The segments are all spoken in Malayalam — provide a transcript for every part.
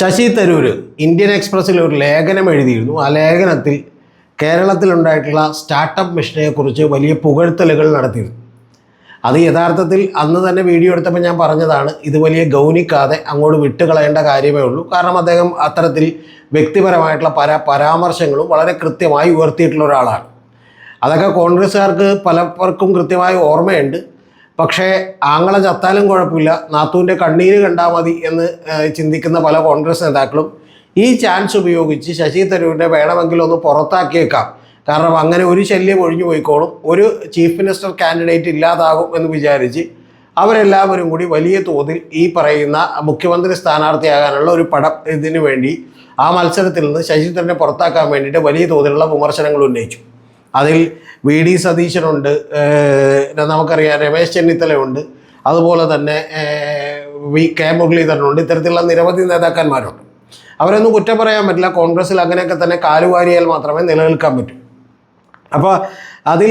ശശി തരൂർ ഇന്ത്യൻ എക്സ്പ്രസ്സിൽ ഒരു ലേഖനം എഴുതിയിരുന്നു. ആ ലേഖനത്തിൽ കേരളത്തിലുണ്ടായിട്ടുള്ള സ്റ്റാർട്ടപ്പ് മിഷനെക്കുറിച്ച് വലിയ പുകഴ്ത്തലുകൾ നടത്തിയിരുന്നു. അത് യഥാർത്ഥത്തിൽ അന്ന് തന്നെ വീഡിയോ എടുത്തപ്പോൾ ഞാൻ പറഞ്ഞതാണ് ഇത് വലിയ ഗൗനിക്കാതെ അങ്ങോട്ട് വിട്ടുകളയേണ്ട കാര്യമേ ഉള്ളൂ. കാരണം അദ്ദേഹം അത്തരത്തിൽ വ്യക്തിപരമായിട്ടുള്ള പല പരാമർശങ്ങളും വളരെ കൃത്യമായി ഉയർത്തിയിട്ടുള്ള ഒരാളാണ്. അതൊക്കെ കോൺഗ്രസ്സുകാർക്ക് പലർക്കും കൃത്യമായി ഓർമ്മയുണ്ട്. പക്ഷേ ആങ്ങളെ ചത്താലും കുഴപ്പമില്ല. നാത്തൂന്റെ കണ്ണീര് കണ്ടാൽ മതി എന്ന് ചിന്തിക്കുന്ന പല കോൺഗ്രസ് നേതാക്കളും ഈ ചാൻസ് ഉപയോഗിച്ച് ശശി തരൂരിനെ വേണമെങ്കിൽ ഒന്ന് പുറത്താക്കിയേക്കാം. കാരണം അങ്ങനെ ഒരു ശല്യം ഒഴിഞ്ഞു പോയിക്കോളും. ഒരു ചീഫ് മിനിസ്റ്റർ കാൻഡിഡേറ്റ് ഇല്ലാതാകും എന്ന് വിചാരിച്ച് അവരെല്ലാവരും കൂടി വലിയ തോതിൽ ഈ പറയുന്ന മുഖ്യമന്ത്രി സ്ഥാനാർത്ഥിയാകാനുള്ള ഒരു പടം ഇതിനു വേണ്ടി ആ മത്സരത്തിൽ നിന്ന് ശശി തരൂരിനെ പുറത്താക്കാൻ വേണ്ടിയിട്ട് വലിയ തോതിലുള്ള വിമർശനങ്ങൾ ഉന്നയിച്ചു. അതിൽ വി ഡി സതീശനുണ്ട് നമുക്കറിയാം രമേശ് ചെന്നിത്തലയുണ്ട് അതുപോലെ തന്നെ വി കെ മുരളീധരനുണ്ട് ഇത്തരത്തിലുള്ള നിരവധി നേതാക്കന്മാരുണ്ട്. അവരൊന്നും കുറ്റം പറയാൻ പറ്റില്ല കോൺഗ്രസ്സിൽ അങ്ങനെയൊക്കെ തന്നെ കാലുവാരിയാൽ മാത്രമേ നിലനിൽക്കാൻ പറ്റൂ. അപ്പോൾ അതിൽ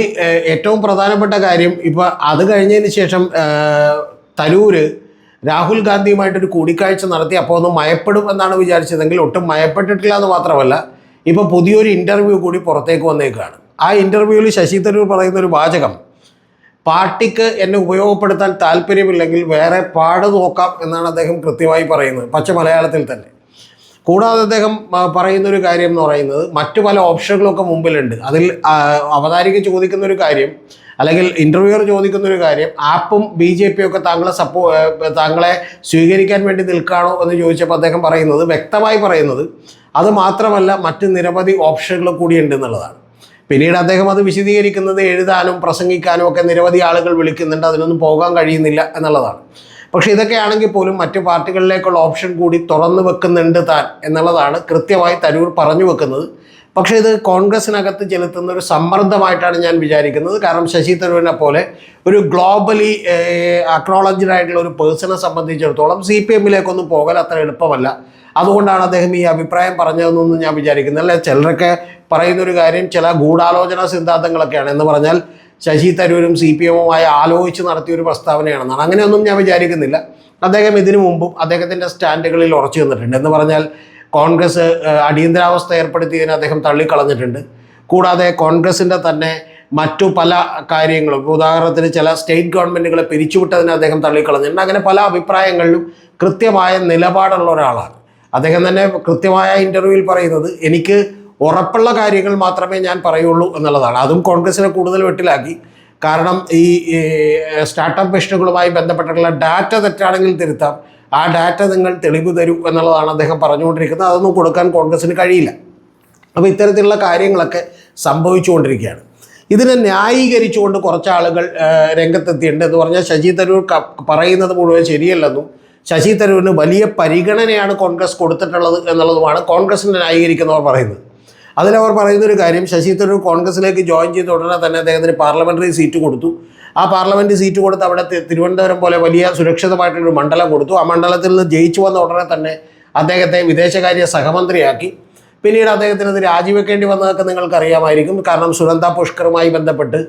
ഏറ്റവും പ്രധാനപ്പെട്ട കാര്യം ഇപ്പോൾ അത് കഴിഞ്ഞതിന് ശേഷം തരൂര് രാഹുൽ ഗാന്ധിയുമായിട്ടൊരു കൂടിക്കാഴ്ച നടത്തി അപ്പോൾ ഒന്ന് മയപ്പെടും എന്നാണ് വിചാരിച്ചതെങ്കിൽ ഒട്ടും മയപ്പെട്ടിട്ടില്ല എന്ന് മാത്രമല്ല ഇപ്പോൾ പുതിയൊരു ഇന്റർവ്യൂ കൂടി പുറത്തേക്ക് വന്നേക്കുകയാണ് ആ ഇന്റർവ്യൂവിൽ ശശി തരൂർ പറയുന്ന ഒരു വാചകം പാർട്ടിക്ക് എന്നെ ഉപയോഗപ്പെടുത്താൻ താല്പര്യമില്ലെങ്കിൽ വേറെ പാട് നോക്കാം എന്നാണ് അദ്ദേഹം കൃത്യമായി പറയുന്നത് പച്ച മലയാളത്തിൽ തന്നെ. കൂടാതെ അദ്ദേഹം പറയുന്ന ഒരു കാര്യം എന്ന് പറയുന്നത് മറ്റു പല ഓപ്ഷനുകളൊക്കെ മുമ്പിലുണ്ട്. അതിൽ അവതാരിക ചോദിക്കുന്ന ഒരു കാര്യം അല്ലെങ്കിൽ ഇന്റർവ്യൂവർ ചോദിക്കുന്ന ഒരു കാര്യം ആപ്പും ബി ജെ പി ഒക്കെ താങ്കളെ സപ്പോ താങ്കളെ സ്വീകരിക്കാൻ വേണ്ടി നിൽക്കുകയാണോ എന്ന് ചോദിച്ചപ്പോൾ അദ്ദേഹം പറയുന്നത് വ്യക്തമായി പറയുന്നത് അത് മാത്രമല്ല മറ്റ് നിരവധി ഓപ്ഷനുകൾ കൂടിയുണ്ട് എന്നുള്ളതാണ്. പിന്നീട് അദ്ദേഹം അത് വിശദീകരിക്കുന്നത് എഴുതാനും പ്രസംഗിക്കാനും ഒക്കെ നിരവധി ആളുകൾ വിളിക്കുന്നുണ്ട്. അതിനൊന്നും പോകാൻ കഴിയുന്നില്ല എന്നുള്ളതാണ്. പക്ഷേ ഇതൊക്കെയാണെങ്കിൽ പോലും മറ്റു പാർട്ടികളിലേക്കുള്ള ഓപ്ഷൻ കൂടി തുറന്നു വെക്കുന്നുണ്ട് താൻ എന്നുള്ളതാണ് കൃത്യമായി തരൂർ പറഞ്ഞു വെക്കുന്നത്. പക്ഷേ ഇത് കോൺഗ്രസിനകത്ത് ചെലുത്തുന്ന ഒരു സമ്മർദ്ദമായിട്ടാണ് ഞാൻ വിചാരിക്കുന്നത്. കാരണം ശശി തരൂരിനെ പോലെ ഒരു ഗ്ലോബലി അക്നോളജ്ഡ് ആയിട്ടുള്ള ഒരു പേഴ്സണെ സംബന്ധിച്ചിടത്തോളം സി പി എമ്മിലേക്കൊന്നും പോകൽ അത്ര എളുപ്പമല്ല. അതുകൊണ്ടാണ് അദ്ദേഹം ഈ അഭിപ്രായം പറഞ്ഞതെന്നൊന്നും ഞാൻ വിചാരിക്കുന്നത്. അല്ലെ? ചിലരൊക്കെ പറയുന്നൊരു കാര്യം ചില ഗൂഢാലോചന സിദ്ധാന്തങ്ങളൊക്കെയാണ് എന്ന് പറഞ്ഞാൽ ശശി തരൂരും സി പി എമ്മുമായി ആലോചിച്ച് നടത്തിയൊരു പ്രസ്താവനയാണെന്നാണ്. അങ്ങനെയൊന്നും ഞാൻ വിചാരിക്കുന്നില്ല. അദ്ദേഹം ഇതിനു മുമ്പും അദ്ദേഹത്തിന്റെ സ്റ്റാൻഡുകളിൽ ഉറച്ചു നിന്നിട്ടുണ്ട്. എന്ന് പറഞ്ഞാൽ കോൺഗ്രസ് അടിയന്തരാവസ്ഥ ഏർപ്പെടുത്തിയതിനെ അദ്ദേഹം തള്ളിക്കളഞ്ഞിട്ടുണ്ട്. കൂടാതെ കോൺഗ്രസിന്റെ തന്നെ മറ്റു പല കാര്യങ്ങളും ഉദാഹരണത്തിന് ചില സ്റ്റേറ്റ് ഗവൺമെന്റുകളെ പിരിച്ചുവിട്ടതിനെ അദ്ദേഹം തള്ളിക്കളഞ്ഞിട്ടുണ്ട്. അങ്ങനെ പല അഭിപ്രായങ്ങളിലും കൃത്യമായ നിലപാടുള്ള ഒരാളാണ്. അദ്ദേഹം തന്നെ കൃത്യമായ ഇന്റർവ്യൂവിൽ പറയുന്നത് എനിക്ക് ഉറപ്പുള്ള കാര്യങ്ങൾ മാത്രമേ ഞാൻ പറയുള്ളൂ എന്നുള്ളതാണ്. അതും കോൺഗ്രസിനെ കൂടുതൽ വെട്ടിലാക്കി. കാരണം ഈ സ്റ്റാർട്ടപ്പ് മിഷനുകളുമായി ബന്ധപ്പെട്ടിട്ടുള്ള ഡാറ്റ തെറ്റാണെങ്കിൽ തിരുത്താം. ആ ഡാറ്റ നിങ്ങൾ തെളിവ് തരൂ എന്നുള്ളതാണ് അദ്ദേഹം പറഞ്ഞുകൊണ്ടിരിക്കുന്നത്. അതൊന്നും കൊടുക്കാൻ കോൺഗ്രസിന് കഴിയില്ല. അപ്പോൾ ഇത്തരത്തിലുള്ള കാര്യങ്ങളൊക്കെ സംഭവിച്ചുകൊണ്ടിരിക്കുകയാണ്. ഇതിനെ ന്യായീകരിച്ചുകൊണ്ട് കുറച്ച് ആളുകൾ രംഗത്തെത്തിയിട്ടുണ്ട്. എന്ന് പറഞ്ഞാൽ ശശി തരൂർ പറയുന്നത് മുഴുവൻ ശരിയല്ലെന്നും ശശി തരൂരിന് വലിയ പരിഗണനയാണ് കോൺഗ്രസ് കൊടുത്തിട്ടുള്ളത് എന്നുള്ളതുമാണ് കോൺഗ്രസിനെ ന്യായീകരിക്കുന്നവർ പറയുന്നത്. അതിലവർ പറയുന്ന ഒരു കാര്യം ശശി തരൂർ കോൺഗ്രസിലേക്ക് ജോയിൻ ചെയ്ത ഉടനെ തന്നെ അദ്ദേഹത്തിന് പാർലമെന്ററി സീറ്റ് കൊടുത്തു. ആ പാർലമെന്റ് സീറ്റ് കൊടുത്ത് അവിടെ തിരുവനന്തപുരം പോലെ വലിയ സുരക്ഷിതമായിട്ടുള്ളൊരു മണ്ഡലം കൊടുത്തു. ആ മണ്ഡലത്തിൽ നിന്ന് ജയിച്ചു വന്ന ഉടനെ തന്നെ അദ്ദേഹത്തെ വിദേശകാര്യ സഹമന്ത്രിയാക്കി. പിന്നീട് അദ്ദേഹത്തിന് അത് രാജിവെക്കേണ്ടി വന്നതൊക്കെ നിങ്ങൾക്കറിയാമായിരിക്കും. കാരണം സുനന്ദ പുഷ്കറുമായി ബന്ധപ്പെട്ട്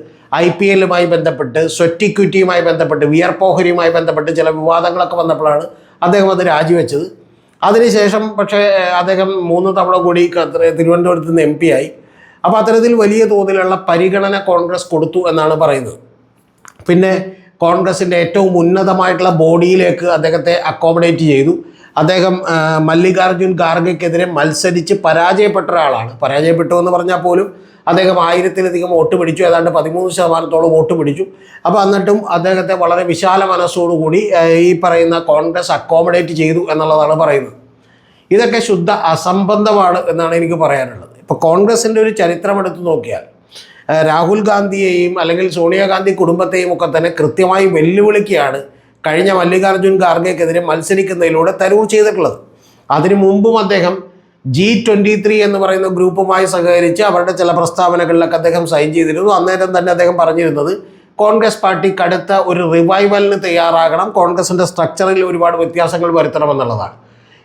ഐ പി എല്ലുമായി ബന്ധപ്പെട്ട് സ്വറ്റ് ഇക്വിറ്റിയുമായി ബന്ധപ്പെട്ട് വിയർപ്പോഹരിയുമായി ബന്ധപ്പെട്ട് ചില വിവാദങ്ങളൊക്കെ വന്നപ്പോഴാണ് അദ്ദേഹം അത് രാജിവെച്ചത്. അതിനുശേഷം പക്ഷേ അദ്ദേഹം മൂന്ന് തവണ കൂടി തിരുവനന്തപുരത്ത് നിന്ന് എം പി ആയി. അപ്പോൾ അത്തരത്തിൽ വലിയ തോതിലുള്ള പരിഗണന കോൺഗ്രസ് കൊടുത്തു എന്നാണ് പറയുന്നത്. പിന്നെ കോൺഗ്രസിന്റെ ഏറ്റവും ഉന്നതമായിട്ടുള്ള ബോഡിയിലേക്ക് അദ്ദേഹത്തെ അക്കോമഡേറ്റ് ചെയ്തു. അദ്ദേഹം മല്ലികാർജുൻ ഖാർഗെക്കെതിരെ മത്സരിച്ച് പരാജയപ്പെട്ട ഒരാളാണ്. പരാജയപ്പെട്ടു എന്ന് പറഞ്ഞാൽ പോലും അദ്ദേഹം ആയിരത്തിലധികം വോട്ട് പിടിച്ചു. ഏതാണ്ട് പതിമൂന്ന് ശതമാനത്തോളം വോട്ട് പിടിച്ചു. അപ്പോൾ എന്നിട്ടും അദ്ദേഹത്തെ വളരെ വിശാല മനസ്സോടുകൂടി ഈ പറയുന്ന കോൺഗ്രസ് അക്കോമഡേറ്റ് ചെയ്തു എന്നുള്ളതാണ് പറയുന്നത്. ഇതൊക്കെ ശുദ്ധ അസംബന്ധമാണ് എന്നാണ് എനിക്ക് പറയാനുള്ളത്. ഇപ്പോൾ കോൺഗ്രസിന്റെ ഒരു ചരിത്രം എടുത്ത് നോക്കിയാൽ രാഹുൽ ഗാന്ധിയെയും അല്ലെങ്കിൽ സോണിയാഗാന്ധി കുടുംബത്തെയും ഒക്കെ തന്നെ കൃത്യമായി വെല്ലുവിളിക്കുകയാണ് കഴിഞ്ഞ മല്ലികാർജുൻ ഖാർഗെക്കെതിരെ മത്സരിക്കുന്നതിലൂടെ തരൂർ ചെയ്തിട്ടുള്ളത്. അതിനു മുമ്പും അദ്ദേഹം ജി ട്വന്റി ത്രീ എന്ന് പറയുന്ന ഗ്രൂപ്പുമായി സഹകരിച്ച് അവരുടെ ചില പ്രസ്താവനകളിലൊക്കെ അദ്ദേഹം സൈൻ ചെയ്തിരുന്നു. അന്നേരം തന്നെ അദ്ദേഹം പറഞ്ഞിരുന്നത് കോൺഗ്രസ് പാർട്ടി കടുത്ത ഒരു റിവൈവലിന് തയ്യാറാകണം. കോൺഗ്രസിന്റെ സ്ട്രക്ചറിൽ ഒരുപാട് വ്യത്യാസങ്ങൾ വരുത്തണമെന്നുള്ളതാണ്.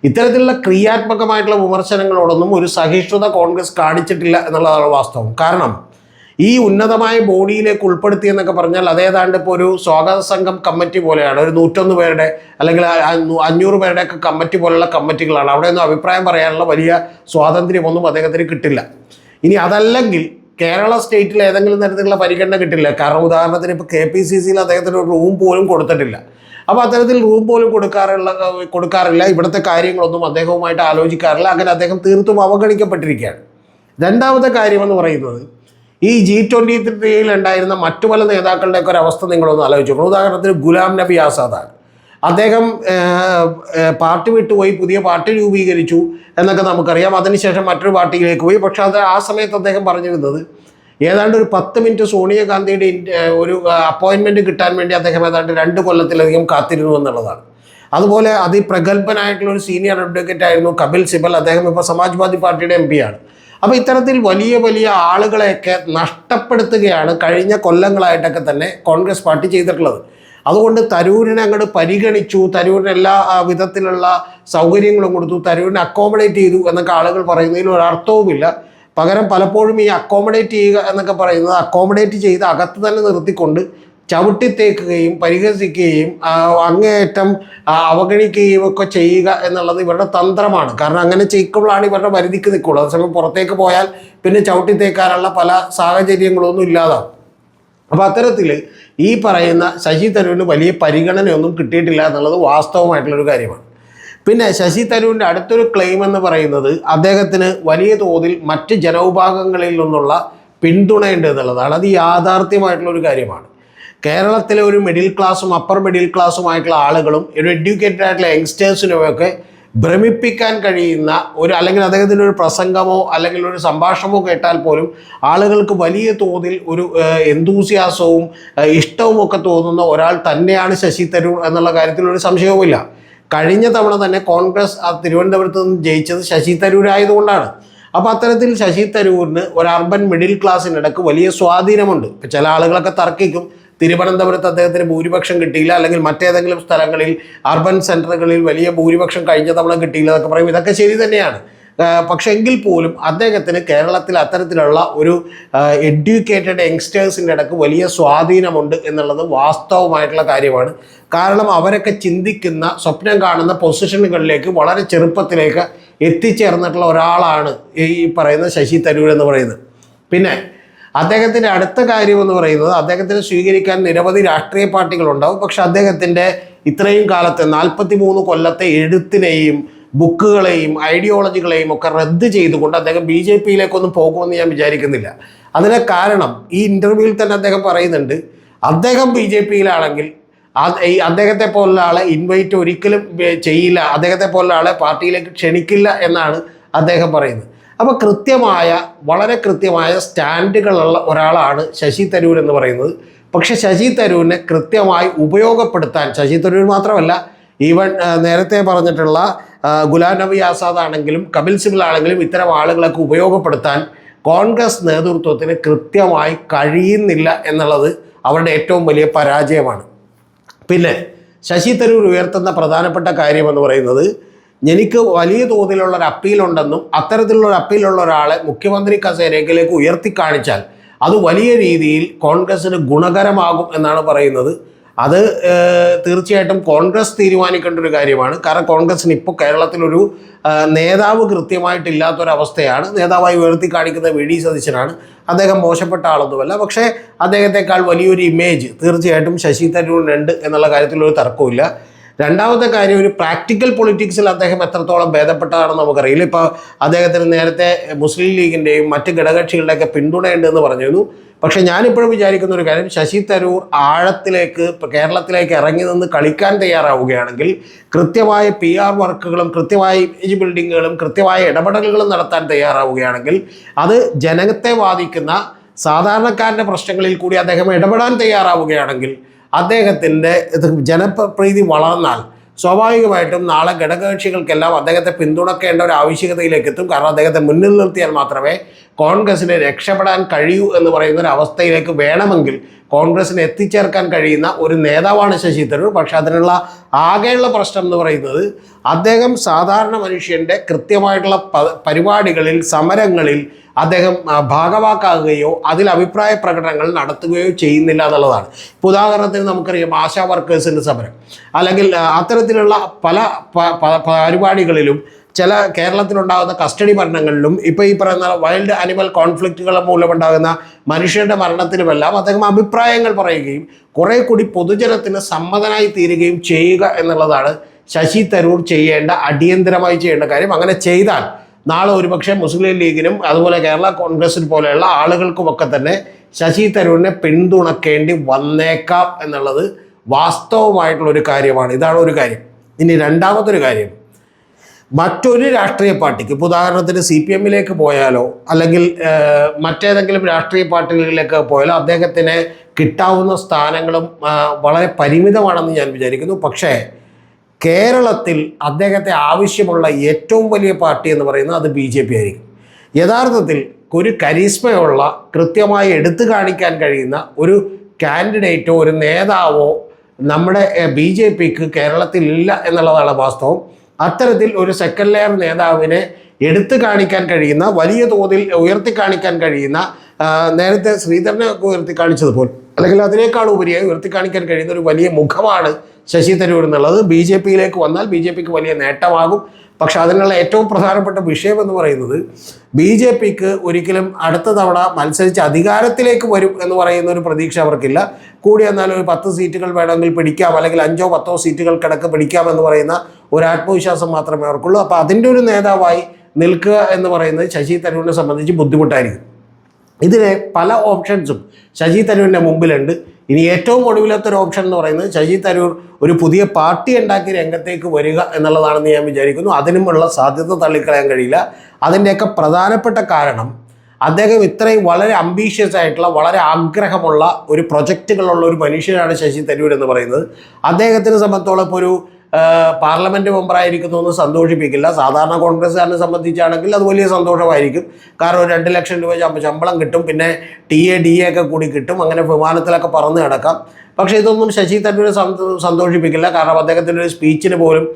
ഇത്തരത്തിലുള്ള ക്രിയാത്മകമായിട്ടുള്ള വിമർശനങ്ങളോടൊന്നും ഒരു സഹിഷ്ണുത കോൺഗ്രസ് കാണിച്ചിട്ടില്ല എന്നുള്ളതാണ് വാസ്തവം. കാരണം ഈ ഉന്നതമായ ബോഡിയിലേക്ക് ഉൾപ്പെടുത്തി എന്നൊക്കെ പറഞ്ഞാൽ അതേതാണ്ട് ഇപ്പോൾ ഒരു സ്വാഗത സംഘം കമ്മിറ്റി പോലെയാണ്. ഒരു നൂറ്റൊന്ന് പേരുടെ അല്ലെങ്കിൽ അഞ്ഞൂറ് പേരുടെ ഒക്കെ കമ്മിറ്റി പോലുള്ള കമ്മിറ്റികളാണ്. അവിടെ ഒന്നും അഭിപ്രായം പറയാനുള്ള വലിയ സ്വാതന്ത്ര്യമൊന്നും അദ്ദേഹത്തിന് കിട്ടില്ല. ഇനി അതല്ലെങ്കിൽ കേരള സ്റ്റേറ്റിൽ ഏതെങ്കിലും തരത്തിലുള്ള പരിഗണന കിട്ടില്ല. കാരണം ഉദാഹരണത്തിന് ഇപ്പോൾ കെ പി സി സിയിൽ അദ്ദേഹത്തിന് ഒരു റൂം പോലും കൊടുത്തിട്ടില്ല. അപ്പോൾ അത്തരത്തിൽ റൂം പോലും കൊടുക്കാറുള്ള കൊടുക്കാറില്ല. ഇവിടുത്തെ കാര്യങ്ങളൊന്നും അദ്ദേഹവുമായിട്ട് ആലോചിക്കാറില്ല. അങ്ങനെ അദ്ദേഹം തീർത്തും അവഗണിക്കപ്പെട്ടിരിക്കുകയാണ്. രണ്ടാമത്തെ കാര്യമെന്ന് പറയുന്നത് ഈ ജി ട്വന്റി ഉണ്ടായിരുന്ന മറ്റു പല നേതാക്കളുടെയൊക്കെ ഒരു അവസ്ഥ നിങ്ങളൊന്ന് ആലോചിച്ചു. ഉദാഹരണത്തിന് ഗുലാം നബി ആസാദാണ് അദ്ദേഹം പാർട്ടി വിട്ടുപോയി പുതിയ പാർട്ടി രൂപീകരിച്ചു എന്നൊക്കെ നമുക്കറിയാം. അതിനുശേഷം മറ്റൊരു പാർട്ടിയിലേക്ക് പോയി. പക്ഷെ അത് ആ സമയത്ത് അദ്ദേഹം പറഞ്ഞിരുന്നത് ഏതാണ്ട് ഒരു പത്ത് മിനിറ്റ് സോണിയാഗാന്ധിയുടെ ഒരു അപ്പോയിൻമെന്റ് കിട്ടാൻ വേണ്ടി അദ്ദേഹം ഏതാണ്ട് രണ്ട് കൊല്ലത്തിലധികം കാത്തിരുന്നു എന്നുള്ളതാണ്. അതുപോലെ അതിപ്രഗത്ഭനായിട്ടുള്ള ഒരു സീനിയർ അഡ്വക്കേറ്റ് ആയിരുന്നു കപിൽ സിബൽ. അദ്ദേഹം ഇപ്പോൾ സമാജ്വാദി പാർട്ടിയുടെ എം ആണ്. അപ്പോൾ ഇത്തരത്തിൽ വലിയ വലിയ ആളുകളെയൊക്കെ നഷ്ടപ്പെടുത്തുകയാണ് കഴിഞ്ഞ കൊല്ലങ്ങളായിട്ടൊക്കെ തന്നെ കോൺഗ്രസ് പാർട്ടി ചെയ്തിട്ടുള്ളത്. അതുകൊണ്ട് തരൂരിനെ അങ്ങോട്ട് പരിഗണിച്ചു തരൂരിന് എല്ലാ വിധത്തിലുള്ള സൗകര്യങ്ങളും കൊടുത്തു തരൂരിനെ അക്കോമഡേറ്റ് ചെയ്തു എന്നൊക്കെ ആളുകൾ പറയുന്നതിൽ ഒരർത്ഥവുമില്ല പകരം പലപ്പോഴും ഈ അക്കോമഡേറ്റ് ചെയ്യുക എന്നൊക്കെ പറയുന്നത് അക്കോമഡേറ്റ് ചെയ്ത് അകത്ത് തന്നെ നിർത്തിക്കൊണ്ട് ചവിട്ടിത്തേക്കുകയും പരിഹസിക്കുകയും അങ്ങേയറ്റം അവഗണിക്കുകയും ഒക്കെ ചെയ്യുക എന്നുള്ളത് ഇവരുടെ തന്ത്രമാണ്. കാരണം അങ്ങനെ ചെയ്യുമ്പോഴാണ് ഇവരുടെ പരിധിക്ക് നിൽക്കുള്ളൂ. അതേസമയം പുറത്തേക്ക് പോയാൽ പിന്നെ ചവിട്ടിത്തേക്കാനുള്ള പല സാഹചര്യങ്ങളൊന്നും ഇല്ലാതാവും. അപ്പോൾ അത്തരത്തിൽ ഈ പറയുന്ന ശശി തരൂരിന് വലിയ പരിഗണനയൊന്നും കിട്ടിയിട്ടില്ല എന്നുള്ളത് വാസ്തവമായിട്ടുള്ളൊരു കാര്യമാണ്. പിന്നെ ശശി തരൂരിന്റെ അടുത്തൊരു ക്ലെയിം എന്ന് പറയുന്നത് അദ്ദേഹത്തിന് വലിയ തോതിൽ മറ്റ് ജനവിഭാഗങ്ങളിൽ നിന്നുള്ള പിന്തുണയുണ്ട് എന്നുള്ളതാണ്. അത് യാഥാർത്ഥ്യമായിട്ടുള്ളൊരു കാര്യമാണ്. കേരളത്തിലെ ഒരു മിഡിൽ ക്ലാസ്സും അപ്പർ മിഡിൽ ക്ലാസ്സുമായിട്ടുള്ള ആളുകളും ഒരു എഡ്യൂക്കേറ്റഡ് ആയിട്ടുള്ള യങ്സ്റ്റേഴ്സിനുമൊക്കെ ഭ്രമിപ്പിക്കാൻ കഴിയുന്ന ഒരു അല്ലെങ്കിൽ അദ്ദേഹത്തിന്റെ ഒരു പ്രസംഗമോ അല്ലെങ്കിൽ ഒരു സംഭാഷണമോ കേട്ടാൽ പോലും ആളുകൾക്ക് വലിയ തോതിൽ ഒരു എന്തൂസിയാസവും ഇഷ്ടവും ഒക്കെ തോന്നുന്ന ഒരാൾ തന്നെയാണ് ശശി തരൂർ എന്നുള്ള കാര്യത്തിൽ ഒരു സംശയവുമില്ല. കഴിഞ്ഞ തവണ തന്നെ കോൺഗ്രസ് തിരുവനന്തപുരത്ത് നിന്ന് ജയിച്ചത് ശശി തരൂരായതുകൊണ്ടാണ്. അപ്പോൾ അത്തരത്തിൽ ശശി തരൂരിന് ഒരു അർബൻ മിഡിൽ ക്ലാസ്സിനിടക്ക് വലിയ സ്വാധീനമുണ്ട്. ചില ആളുകളൊക്കെ തർക്കിക്കും. തിരുവനന്തപുരത്ത് അദ്ദേഹത്തിന് ഭൂരിപക്ഷം കിട്ടിയില്ല അല്ലെങ്കിൽ മറ്റേതെങ്കിലും സ്ഥലങ്ങളിൽ അർബൻ സെന്ററുകളിൽ വലിയ ഭൂരിപക്ഷം കഴിഞ്ഞ തവണ കിട്ടിയില്ല എന്നൊക്കെ പറയും. ഇതൊക്കെ ശരി തന്നെയാണ്. പക്ഷേ എങ്കിൽ പോലും അദ്ദേഹത്തിന് കേരളത്തിൽ അത്തരത്തിലുള്ള ഒരു എഡ്യൂക്കേറ്റഡ് യങ്സ്റ്റേഴ്സിന്റെ ഇടയ്ക്ക് വലിയ സ്വാധീനമുണ്ട് എന്നുള്ളത് വാസ്തവമായിട്ടുള്ള കാര്യമാണ്. കാരണം അവരൊക്കെ ചിന്തിക്കുന്ന സ്വപ്നം കാണുന്ന പൊസിഷനുകളിലേക്ക് വളരെ ചെറുപ്പത്തിലേക്ക് എത്തിച്ചേർന്നിട്ടുള്ള ഒരാളാണ് ഈ പറയുന്ന ശശി തരൂർ എന്ന് പറയുന്നത്. പിന്നെ അദ്ദേഹത്തിന്റെ അടുത്ത കാര്യം എന്ന് പറയുന്നത് അദ്ദേഹത്തിന് സ്വീകരിക്കാൻ നിരവധി രാഷ്ട്രീയ പാർട്ടികളുണ്ടാവും പക്ഷെ അദ്ദേഹത്തിന്റെ ഇത്രയും കാലത്തെ നാൽപ്പത്തി മൂന്ന് കൊല്ലത്തെ എഴുത്തിനെയും ബുക്കുകളെയും ഐഡിയോളജികളെയും ഒക്കെ റദ്ദ് ചെയ്തുകൊണ്ട് അദ്ദേഹം ബി ജെ പിയിലേക്കൊന്നും പോകുമെന്ന് ഞാൻ വിചാരിക്കുന്നില്ല. അതിന് കാരണം ഈ ഇന്റർവ്യൂവിൽ തന്നെ അദ്ദേഹം പറയുന്നുണ്ട് അദ്ദേഹം ബി ജെ പിയിലാണെങ്കിൽ അദ്ദേഹത്തെ പോലുള്ള ആളെ ഇൻവൈറ്റ് ഒരിക്കലും ചെയ്യില്ല അദ്ദേഹത്തെ പോലുള്ള ആളെ പാർട്ടിയിലേക്ക് ക്ഷണിക്കില്ല എന്നാണ് അദ്ദേഹം പറയുന്നത്. അപ്പോൾ കൃത്യമായ വളരെ കൃത്യമായ സ്റ്റാൻഡുകളുള്ള ഒരാളാണ് ശശി തരൂർ എന്ന് പറയുന്നത്. പക്ഷെ ശശി തരൂരിനെ കൃത്യമായി ഉപയോഗപ്പെടുത്താൻ ശശി തരൂർ മാത്രമല്ല ഈവൻ നേരത്തെ പറഞ്ഞിട്ടുള്ള ഗുലാം നബി ആസാദ് ആണെങ്കിലും കപിൽ സിബിൾ ആണെങ്കിലും ഇത്തരം ആളുകളൊക്കെ ഉപയോഗപ്പെടുത്താൻ കോൺഗ്രസ് നേതൃത്വത്തിന് കൃത്യമായി കഴിയുന്നില്ല എന്നുള്ളത് അവരുടെ ഏറ്റവും വലിയ പരാജയമാണ്. പിന്നെ ശശി തരൂർ ഉയർത്തുന്ന പ്രധാനപ്പെട്ട കാര്യമെന്ന് പറയുന്നത് എനിക്ക് വലിയ തോതിലുള്ള ഒരു അപ്പീൽ ഉണ്ടെന്നും അത്തരത്തിലുള്ള ഒരു അപ്പീലുള്ള ഒരാളെ മുഖ്യമന്ത്രി കസേരയിലേക്ക് ഉയർത്തി കാണിച്ചാൽ അത് വലിയ രീതിയിൽ കോൺഗ്രസ്സിന് ഗുണകരമാകും എന്നാണ് പറയുന്നത്. അത് തീർച്ചയായിട്ടും കോൺഗ്രസ് തീരുമാനിക്കേണ്ട ഒരു കാര്യമാണ്. കാരണം കോൺഗ്രസ്സിന് ഇപ്പോൾ കേരളത്തിലൊരു നേതാവ് കൃത്യമായിട്ടില്ലാത്തൊരവസ്ഥയാണ്. നേതാവായി ഉയർത്തി കാണിക്കുന്ന വി. ഡി. സതീശനാണ്. അദ്ദേഹം മോശപ്പെട്ട ആളൊന്നുമല്ല. പക്ഷേ അദ്ദേഹത്തെക്കാൾ വലിയൊരു ഇമേജ് തീർച്ചയായിട്ടും ശശി തരൂരിനുണ്ട് എന്നുള്ള കാര്യത്തിലൊരു തർക്കമില്ല രണ്ടാമത്തെ കാര്യം ഒരു പ്രാക്ടിക്കൽ പൊളിറ്റിക്സിൽ അദ്ദേഹം എത്രത്തോളം ഭേദപ്പെട്ടതാണെന്ന് നമുക്കറിയില്ല. ഇപ്പോൾ അദ്ദേഹത്തിന് നേരത്തെ മുസ്ലിം ലീഗിന്റെയും മറ്റ് ഘടകകക്ഷികളുടെയൊക്കെ പിന്തുണയുണ്ടെന്ന് പറഞ്ഞിരുന്നു. പക്ഷേ ഞാനിപ്പോഴും വിചാരിക്കുന്ന ഒരു കാര്യം ശശി തരൂർ ആഴത്തിലേക്ക് കേരളത്തിലേക്ക് ഇറങ്ങി നിന്ന് കളിക്കാൻ തയ്യാറാവുകയാണെങ്കിൽ കൃത്യമായ പി ആർ വർക്കുകളും കൃത്യമായ ഇമേജ് ബിൽഡിങ്ങുകളും കൃത്യമായ ഇടപെടലുകളും നടത്താൻ തയ്യാറാവുകയാണെങ്കിൽ അത് ജനത്തെ ബാധിക്കുന്ന സാധാരണക്കാരന്റെ പ്രശ്നങ്ങളിൽ കൂടി അദ്ദേഹം ഇടപെടാൻ തയ്യാറാവുകയാണെങ്കിൽ അദ്ദേഹത്തിന്റെ ജനപ്രീതി വളർന്നാൽ സ്വാഭാവികമായിട്ടും നാളെ ഘടകകക്ഷികൾക്കെല്ലാം അദ്ദേഹത്തെ പിന്തുണക്കേണ്ട ഒരു ആവശ്യകതയിലേക്ക് എത്തും. കാരണം അദ്ദേഹത്തെ മുന്നിൽ നിർത്തിയാൽ മാത്രമേ കോൺഗ്രസിനെ രക്ഷപ്പെടാൻ കഴിയൂ എന്ന് പറയുന്ന ഒരു അവസ്ഥയിലേക്ക് വേണമെങ്കിൽ കോൺഗ്രസിന് എത്തിച്ചേർക്കാൻ കഴിയുന്ന ഒരു നേതാവാണ് ശശി തരൂർ. പക്ഷെ അതിനുള്ള ആകെയുള്ള പ്രശ്നം എന്ന് പറയുന്നത് അദ്ദേഹം സാധാരണ മനുഷ്യന്റെ കൃത്യമായിട്ടുള്ള പരിപാടികളിൽ സമരങ്ങളിൽ അദ്ദേഹം ഭാഗവാക്കാകുകയോ അതിൽ അഭിപ്രായ പ്രകടനങ്ങൾ നടത്തുകയോ ചെയ്യുന്നില്ല എന്നുള്ളതാണ്. ഇപ്പോൾ ഉദാഹരണത്തിന് നമുക്കറിയാം ആശാ വർക്കേഴ്സിന്റെ സമരം. അല്ലെങ്കിൽ അത്തരത്തിലുള്ള പല പരിപാടികളിലും ചില കേരളത്തിലുണ്ടാകുന്ന കസ്റ്റഡി മരണങ്ങളിലും ഇപ്പോൾ ഈ പറയുന്ന വൈൽഡ് അനിമൽ കോൺഫ്ലിക്റ്റുകൾ മൂലമുണ്ടാകുന്ന മനുഷ്യരുടെ മരണത്തിലുമെല്ലാം അദ്ദേഹം അഭിപ്രായങ്ങൾ പറയുകയും കുറേ കൂടി പൊതുജനത്തിന് സമ്മതനായി തീരുകയും ചെയ്യുക എന്നുള്ളതാണ് ശശി തരൂർ ചെയ്യേണ്ട അടിയന്തരമായി ചെയ്യേണ്ട കാര്യം. അങ്ങനെ ചെയ്താൽ നാളെ ഒരുപക്ഷെ മുസ്ലിം ലീഗിനും അതുപോലെ കേരള കോൺഗ്രസിന് പോലെയുള്ള ആളുകൾക്കുമൊക്കെ തന്നെ ശശി തരൂരിനെ പിന്തുണക്കേണ്ടി വന്നേക്കാം എന്നുള്ളത് വാസ്തവമായിട്ടുള്ള ഒരു കാര്യമാണ്. ഇതാണ് ഒരു കാര്യം. ഇനി രണ്ടാമതൊരു കാര്യം. മറ്റൊരു രാഷ്ട്രീയ പാർട്ടിക്ക് ഇപ്പോൾ ഉദാഹരണത്തിന് സി പി എമ്മിലേക്ക് പോയാലോ അല്ലെങ്കിൽ മറ്റേതെങ്കിലും രാഷ്ട്രീയ പാർട്ടികളിലേക്ക് പോയാലോ അദ്ദേഹത്തിന് കിട്ടാവുന്ന സ്ഥാനങ്ങളും വളരെ പരിമിതമാണെന്ന് ഞാൻ വിചാരിക്കുന്നു. പക്ഷേ കേരളത്തിൽ അദ്ദേഹത്തെ ആവശ്യമുള്ള ഏറ്റവും വലിയ പാർട്ടി എന്ന് പറയുന്നത് അത് ബി ജെ പി ആയിരിക്കും. യഥാർത്ഥത്തിൽ ഒരു കരിസ്മയുള്ള കൃത്യമായി എടുത്തു കാണിക്കാൻ കഴിയുന്ന ഒരു കാൻഡിഡേറ്റോ ഒരു നേതാവോ നമ്മുടെ ബി ജെ പിക്ക് കേരളത്തിൽ ഇല്ല എന്നുള്ളതാണ് വാസ്തവം. അത്തരത്തിൽ ഒരു സെക്കൻഡ് ലെയർ നേതാവിനെ എടുത്തു കാണിക്കാൻ കഴിയുന്ന വലിയ തോതിൽ ഉയർത്തി കാണിക്കാൻ കഴിയുന്ന നേരത്തെ ശ്രീധരനെ ഉയർത്തി കാണിച്ചതുപോലെ അല്ലെങ്കിൽ അതിനേക്കാൾ ഉപരിയായി ഉയർത്തി കാണിക്കാൻ കഴിയുന്ന ഒരു വലിയ മുഖമാണ് ശശി തരൂർ എന്നുള്ളത് ബി ജെ പിയിലേക്ക് വന്നാൽ ബി ജെ പിക്ക് വലിയ നേട്ടമാകും. പക്ഷെ അതിനുള്ള ഏറ്റവും പ്രധാനപ്പെട്ട വിഷയം എന്ന് പറയുന്നത് ബി ജെ പിക്ക് ഒരിക്കലും അടുത്ത തവണ മത്സരിച്ച് അധികാരത്തിലേക്ക് വരും എന്ന് പറയുന്ന ഒരു പ്രതീക്ഷ അവർക്കില്ല. കൂടി എന്നാൽ ഒരു പത്ത് സീറ്റുകൾ വേണമെങ്കിൽ പിടിക്കാം അല്ലെങ്കിൽ അഞ്ചോ പത്തോ സീറ്റുകൾ കിടക്ക് പിടിക്കാം എന്ന് പറയുന്ന ഒരു ആത്മവിശ്വാസം മാത്രമേ അവർക്കുള്ളൂ. അപ്പോൾ അതിന്റെ ഒരു നേതാവായി നിൽക്കുക എന്ന് പറയുന്നത് ശശി തരൂരിനെ സംബന്ധിച്ച് ബുദ്ധിമുട്ടായിരിക്കും. ഇതിലെ പല ഓപ്ഷൻസും ശശി തരൂരിന്റെ മുമ്പിലുണ്ട്. ഇനി ഏറ്റവും ഒടുവിലത്തെ ഒരു ഓപ്ഷൻ എന്ന് പറയുന്നത് ശശി തരൂർ ഒരു പുതിയ പാർട്ടി ഉണ്ടാക്കി രംഗത്തേക്ക് വരിക എന്നുള്ളതാണെന്ന് ഞാൻ വിചാരിക്കുന്നു. അതിനുമുള്ള സാധ്യത തള്ളിക്കളയാൻ കഴിയില്ല. അതിന്റെയൊക്കെ പ്രധാനപ്പെട്ട കാരണം അദ്ദേഹം ഇത്രയും വളരെ അംബീഷ്യസ് ആയിട്ടുള്ള വളരെ ആഗ്രഹമുള്ള ഒരു പ്രൊജക്റ്റുകളുള്ള ഒരു മനുഷ്യനാണ് ശശി തരൂർ എന്ന് പറയുന്നത്. അദ്ദേഹത്തിനെ സംബന്ധിച്ചോളം ഇപ്പോൾ ഒരു പാർലമെന്റ് മെമ്പറായിരിക്കുന്നു എന്ന് സന്തോഷിപ്പിക്കില്ല. സാധാരണ കോൺഗ്രസ്സുകാരനെ സംബന്ധിച്ചാണെങ്കിൽ അത് വലിയ സന്തോഷമായിരിക്കും. കാരണം രണ്ട് ലക്ഷം രൂപ ശമ്പ- ശമ്പളം കിട്ടും പിന്നെ ടി എ ഡി എ ഒക്കെ കൂടി കിട്ടും. അങ്ങനെ വിമാനത്തിലൊക്കെ പറന്ന് കിടക്കാം. പക്ഷേ ഇതൊന്നും ശശി തരൂരെ സന്തോ- സന്തോഷിപ്പിക്കില്ല. കാരണം അദ്ദേഹത്തിന്റെ ഒരു സ്പീച്ചിന് പോലും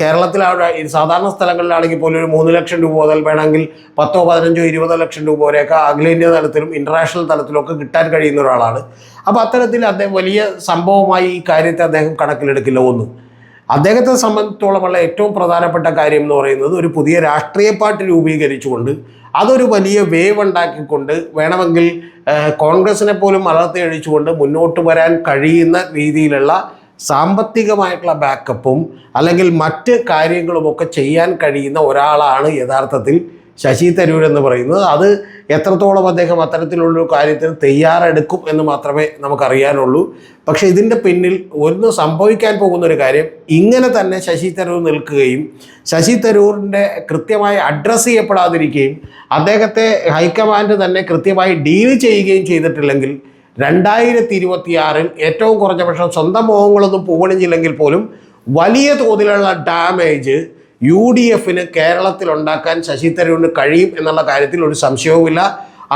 കേരളത്തിലാണ് സാധാരണ സ്ഥലങ്ങളിലാണെങ്കിൽ പോലും ഒരു മൂന്ന് ലക്ഷം രൂപ മുതൽ വേണമെങ്കിൽ പത്തോ പതിനഞ്ചോ ഇരുപതോ ലക്ഷം രൂപ വരെയൊക്കെ അഖിലേന്ത്യാ തലത്തിലും ഇന്റർനാഷണൽ തലത്തിലും ഒക്കെ കിട്ടാൻ കഴിയുന്ന ഒരാളാണ്. അപ്പോൾ അത്തരത്തിൽ അദ്ദേഹം വലിയ സംഭവമായി ഈ കാര്യത്തെ അദ്ദേഹം കണക്കിലെടുക്കില്ല ഒന്നും. അദ്ദേഹത്തെ സംബന്ധിച്ചോളമുള്ള ഏറ്റവും പ്രധാനപ്പെട്ട കാര്യം എന്ന് പറയുന്നത് ഒരു പുതിയ രാഷ്ട്രീയ പാർട്ടി രൂപീകരിച്ചുകൊണ്ട് അതൊരു വലിയ വേവ് ഉണ്ടാക്കിക്കൊണ്ട് വേണമെങ്കിൽ കോൺഗ്രസിനെ പോലും വളർത്തി അഴിച്ചുകൊണ്ട് മുന്നോട്ട് വരാൻ കഴിയുന്ന രീതിയിലുള്ള സാമ്പത്തികമായിട്ടുള്ള ബാക്കപ്പും അല്ലെങ്കിൽ മറ്റ് കാര്യങ്ങളുമൊക്കെ ചെയ്യാൻ കഴിയുന്ന ഒരാളാണ് യഥാർത്ഥത്തിൽ ശശി തരൂർ എന്ന് പറയുന്നത് അത് എത്രത്തോളം അദ്ദേഹം അത്തരത്തിലുള്ളൊരു കാര്യത്തിന് തയ്യാറെടുക്കും എന്ന് മാത്രമേ നമുക്കറിയാനുള്ളൂ. പക്ഷേ ഇതിന്റെ പിന്നിൽ ഒന്ന് സംഭവിക്കാൻ പോകുന്ന ഒരു കാര്യം ഇങ്ങനെ തന്നെ ശശി തരൂർ നിൽക്കുകയും ശശി തരൂറിന്റെ കൃത്യമായി അഡ്രസ്സ് ചെയ്യപ്പെടാതിരിക്കുകയും അദ്ദേഹത്തെ ഹൈക്കമാൻഡ് തന്നെ കൃത്യമായി ഡീൽ ചെയ്യുകയും ചെയ്തിട്ടില്ലെങ്കിൽ രണ്ടായിരത്തി ഇരുപത്തിയാറിൽ ഏറ്റവും കുറഞ്ഞ പക്ഷം സ്വന്തം മോഹങ്ങളൊന്നും പൂവണിഞ്ഞില്ലെങ്കിൽ പോലും വലിയ തോതിലുള്ള ഡാമേജ് യു ഡി എഫിന് കേരളത്തിൽ ഉണ്ടാക്കാൻ ശശി തരൂരിന് കഴിയും എന്നുള്ള കാര്യത്തിൽ ഒരു സംശയവുമില്ല.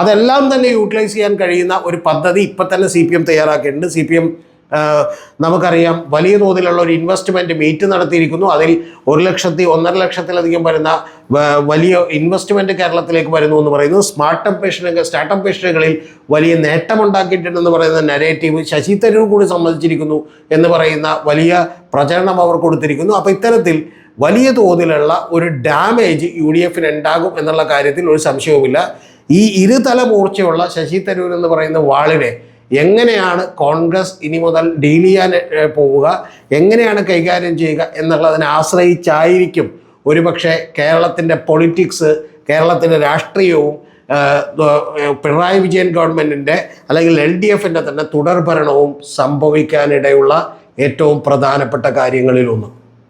അതെല്ലാം തന്നെ യൂട്ടിലൈസ് ചെയ്യാൻ കഴിയുന്ന ഒരു പദ്ധതി ഇപ്പം തന്നെ സി പി എം തയ്യാറാക്കിയിട്ടുണ്ട്. സി പി എം നമുക്കറിയാം വലിയ തോതിലുള്ള ഒരു ഇൻവെസ്റ്റ്മെന്റ് മീറ്റ് നടത്തിയിരിക്കുന്നു. അതിൽ ഒരു ലക്ഷത്തി ഒന്നര ലക്ഷത്തിലധികം വരുന്ന വലിയ ഇൻവെസ്റ്റ്മെന്റ് കേരളത്തിലേക്ക് വരുന്നു എന്ന് പറയുന്നു സ്മാർട്ടപ്പ് മിഷനുകൾ സ്റ്റാർട്ടപ്പ് മിഷനുകളിൽ വലിയ നേട്ടമുണ്ടാക്കിയിട്ടുണ്ടെന്ന് പറയുന്ന നരേറ്റീവ് ശശി തരൂർ കൂടി സംബന്ധിച്ചിരിക്കുന്നു എന്ന് പറയുന്ന വലിയ പ്രചരണം അവർ കൊടുത്തിരിക്കുന്നു. അപ്പോൾ ഇത്തരത്തിൽ വലിയ തോതിലുള്ള ഒരു ഡാമേജ് യു ഡി എഫിന് ഉണ്ടാകും എന്നുള്ള കാര്യത്തിൽ ഒരു സംശയവുമില്ല. ഈ ഇരുതല മൂർച്ചയുള്ള ശശി തരൂർ എന്ന് പറയുന്ന വാളിനെ എങ്ങനെയാണ് കോൺഗ്രസ് ഇനി മുതൽ ഡീൽ ചെയ്യാൻ പോവുക? എങ്ങനെയാണ് കൈകാര്യം ചെയ്യുക എന്നുള്ളതിനെ ആശ്രയിച്ചായിരിക്കും ഒരുപക്ഷെ കേരളത്തിന്റെ പൊളിറ്റിക്സ് കേരളത്തിന്റെ രാഷ്ട്രീയവും പിണറായി വിജയൻ ഗവൺമെന്റിന്റെ അല്ലെങ്കിൽ എൽ ഡി എഫിന്റെ തന്നെ തുടർഭരണവും സംഭവിക്കാനിടയുള്ള ഏറ്റവും പ്രധാനപ്പെട്ട കാര്യങ്ങളിലൊന്ന്.